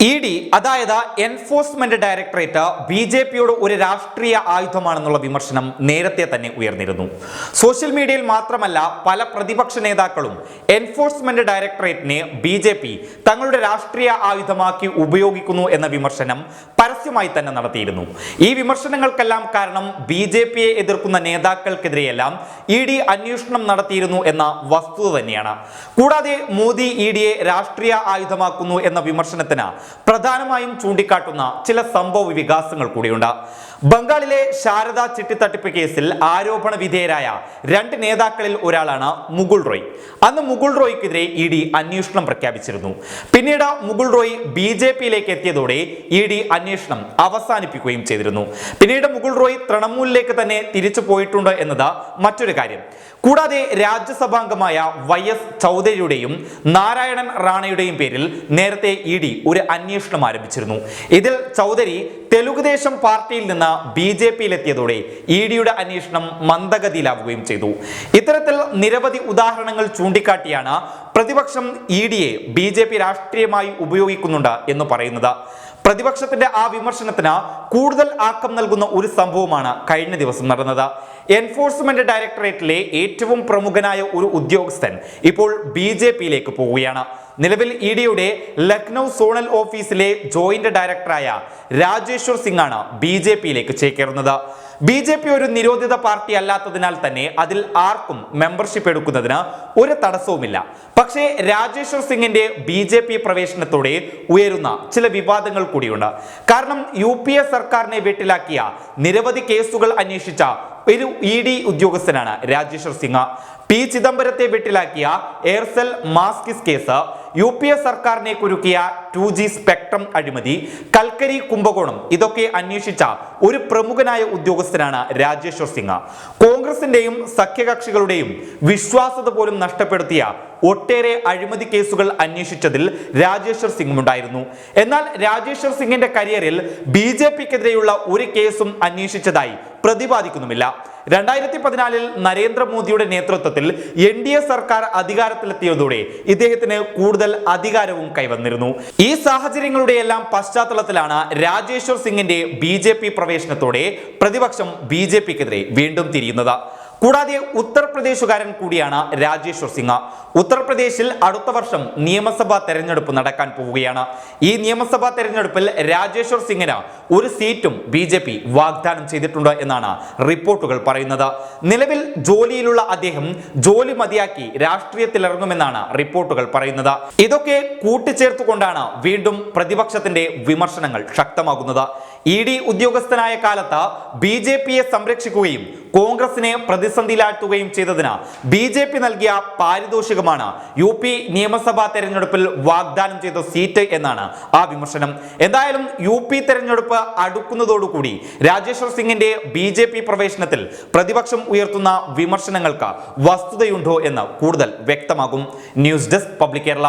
E D അതായത് enforcement directorate B J പിയോട് ഒരു രാഷ്ട്രീയ ആയുധമാണെന്നുള്ള വിമർശനം നേരത്തെ തന്നെ ഉയർന്നിരുന്നു. സോഷ്യൽ മീഡിയയിൽ മാത്രമല്ല പല പ്രതിപക്ഷ നേതാക്കളും എൻഫോഴ്സ്മെന്റ് ഡയറക്ടറേറ്റിനെ ബി ജെ പി തങ്ങളുടെ രാഷ്ട്രീയ ആയുധമാക്കി ഉപയോഗിക്കുന്നു എന്ന വിമർശനം പരസ്യമായി തന്നെ നടത്തിയിരുന്നു. ഈ വിമർശനങ്ങൾക്കെല്ലാം കാരണം ബി ജെ പിയെ എതിർക്കുന്ന നേതാക്കൾക്കെതിരെയെല്ലാം ഇ ഡി അന്വേഷണം നടത്തിയിരുന്നു എന്ന വസ്തുത തന്നെയാണ്. കൂടാതെ മോദി ഇ ഡിയെ രാഷ്ട്രീയ ആയുധമാക്കുന്നു എന്ന വിമർശനത്തിന് പ്രധാനമായും ചൂണ്ടിക്കാട്ടുന്ന ചില സംഭവ വികാസങ്ങൾ കൂടിയുണ്ട്. ബംഗാളിലെ ശാരദ ചിട്ടിത്തട്ടിപ്പ് കേസിൽ ആരോപണ വിധേയരായ രണ്ട് നേതാക്കളിൽ ഒരാളാണ് മുകുൾ റോയ്. അന്ന് മുകുൾ റോയ്ക്കെതിരെ ഇ ഡി അന്വേഷണം പ്രഖ്യാപിച്ചിരുന്നു. പിന്നീട് മുകുൾ റോയ് ബി ജെ പിയിലേക്ക് എത്തിയതോടെ ഇ ഡി അന്വേഷണം അവസാനിപ്പിക്കുകയും ചെയ്തിരുന്നു. പിന്നീട് മുകുൾ റോയ് തൃണമൂലിലേക്ക് തന്നെ തിരിച്ചു പോയിട്ടുണ്ട് എന്നത് മറ്റൊരു കാര്യം. കൂടാതെ രാജ്യസഭാംഗമായ വൈ എസ് ചൗധരിയുടെയും നാരായണൻ റാണയുടെയും പേരിൽ നേരത്തെ ഇ ഡി ഒരു അന്വേഷണം ആരംഭിച്ചിരുന്നു. ഇതിൽ ചൗധരി തെലുഗുദേശം പാർട്ടിയിൽ നിന്ന് ബി ജെ പിയിലെത്തിയതോടെ ഇ ഡിയുടെ അന്വേഷണം മന്ദഗതിയിലാവുകയും ചെയ്തു. ഇത്തരത്തിൽ നിരവധി ഉദാഹരണങ്ങൾ ചൂണ്ടിക്കാട്ടിയാണ് പ്രതിപക്ഷം ഇ ഡിയെ ബി ജെ പി രാഷ്ട്രീയമായി ഉപയോഗിക്കുന്നുണ്ട് എന്ന് പറയുന്നത്. പ്രതിപക്ഷത്തിന്റെ ആ വിമർശനത്തിന് കൂടുതൽ ആക്കം നൽകുന്ന ഒരു സംഭവമാണ് കഴിഞ്ഞ ദിവസം നടന്നത്. എൻഫോഴ്സ്മെന്റ് ഡയറക്ടറേറ്റിലെ ഏറ്റവും പ്രമുഖനായ ഒരു ഉദ്യോഗസ്ഥൻ ഇപ്പോൾ ബി ജെ പിയിലേക്ക് പോവുകയാണ്. നിലവിൽ ഇ ഡിയുടെ ലക്നൗ സോണൽ ഓഫീസിലെ ജോയിന്റ് ഡയറക്ടറായ രാജേശ്വർ സിംഗ് ആണ് ബി ജെ പിയിലേക്ക് ചേക്കേറുന്നത്. ബി ജെ പി ഒരു നിരോധിത പാർട്ടി അല്ലാത്തതിനാൽ തന്നെ അതിൽ ആർക്കും മെമ്പർഷിപ്പ് എടുക്കുന്നതിന് ഒരു തടസ്സവുമില്ല. പക്ഷേ രാജേശ്വർ സിംഗിന്റെ ബി ജെ പി പ്രവേശനത്തോടെ ഉയരുന്ന ചില വിവാദങ്ങൾ കൂടിയുണ്ട്. കാരണം യു പി എ സർക്കാരിനെ വീട്ടിലാക്കിയ നിരവധി കേസുകൾ അന്വേഷിച്ച ഒരു ഇ ഡി ഉദ്യോഗസ്ഥനാണ് രാജേശ്വർ സിംഗ്. പി ചിദംബരത്തെ വെട്ടിലാക്കിയ Aircel Maxis case U P A സർക്കാരിനെ കുരുക്കിയ ടു ജി സ്പെക്ട്രം അഴിമതി കൽക്കരി കുംഭകോണം ഇതൊക്കെ അന്വേഷിച്ച ഒരു പ്രമുഖനായ ഉദ്യോഗസ്ഥനാണ് രാജേശ്വർ സിംഗ്. കോൺഗ്രസിന്റെയും സഖ്യകക്ഷികളുടെയും വിശ്വാസത പോലും നഷ്ടപ്പെടുത്തിയ ഒട്ടേറെ അഴിമതി കേസുകൾ അന്വേഷിച്ചതിൽ രാജേശ്വർ സിംഗും ഉണ്ടായിരുന്നു എന്നാൽ രാജേശ്വർ സിംഗിന്റെ കരിയറിൽ ബി ജെ പിക്കെതിരെയുള്ള ഒരു കേസും അന്വേഷിച്ചതായി പ്രതിപാദിക്കുന്നുമില്ല. രണ്ടായിരത്തി പതിനാലിൽ നരേന്ദ്രമോദിയുടെ നേതൃത്വത്തിൽ എൻ ഡി എ സർക്കാർ അധികാരത്തിലെത്തിയതോടെ ഇദ്ദേഹത്തിന് കൂടുതൽ അധികാരവും കൈവന്നിരുന്നു. ഈ സാഹചര്യങ്ങളുടെ എല്ലാം പശ്ചാത്തലത്തിലാണ് രാജേശ്വർ സിംഗിന്റെ ബി പ്രവേശനത്തോടെ പ്രതിപക്ഷം ബി വീണ്ടും തിരിയുന്നത്. കൂടാതെ ഉത്തർപ്രദേശുകാരൻ കൂടിയാണ് രാജേശ്വർ സിംഗ് ഉത്തർപ്രദേശിൽ അടുത്ത വർഷം നിയമസഭാ തെരഞ്ഞെടുപ്പ് നടക്കാൻ പോവുകയാണ്. ഈ നിയമസഭാ തെരഞ്ഞെടുപ്പിൽ രാജേശ്വർ സിംഗിന് ഒരു സീറ്റും ബി ജെ പി വാഗ്ദാനം ചെയ്തിട്ടുണ്ട് എന്നാണ് റിപ്പോർട്ടുകൾ പറയുന്നത്. നിലവിൽ ജോലിയിലുള്ള അദ്ദേഹം ജോലി മതിയാക്കി രാഷ്ട്രീയത്തിലിറങ്ങുമെന്നാണ് റിപ്പോർട്ടുകൾ പറയുന്നത്. ഇതൊക്കെ കൂട്ടിച്ചേർത്തുകൊണ്ടാണ് വീണ്ടും പ്രതിപക്ഷത്തിന്റെ വിമർശനങ്ങൾ ശക്തമാകുന്നത്. ഇ ഡി ഉദ്യോഗസ്ഥനായ കാലത്ത് ബി ജെ പിയെ സംരക്ഷിക്കുകയും കോൺഗ്രസിനെ പ്രതിസന്ധിയിലാഴ്ത്തുകയും ചെയ്തതിന് ബി ജെ പി നൽകിയ പാരിതോഷികമാണ്. യു പി നിയമസഭാ തെരഞ്ഞെടുപ്പിൽ വാഗ്ദാനം ചെയ്ത സീറ്റ് എന്നാണ് ആ വിമർശനം. എന്തായാലും യു പി തെരഞ്ഞെടുപ്പ് അടുക്കുന്നതോടുകൂടി രാജേശ്വർ സിംഗിന്റെ ബി ജെ പി പ്രവേശനത്തിൽ പ്രതിപക്ഷം ഉയർത്തുന്ന വിമർശനങ്ങൾക്ക് വസ്തുതയുണ്ടോ എന്ന് കൂടുതൽ വ്യക്തമാകും. News desk public Kerala.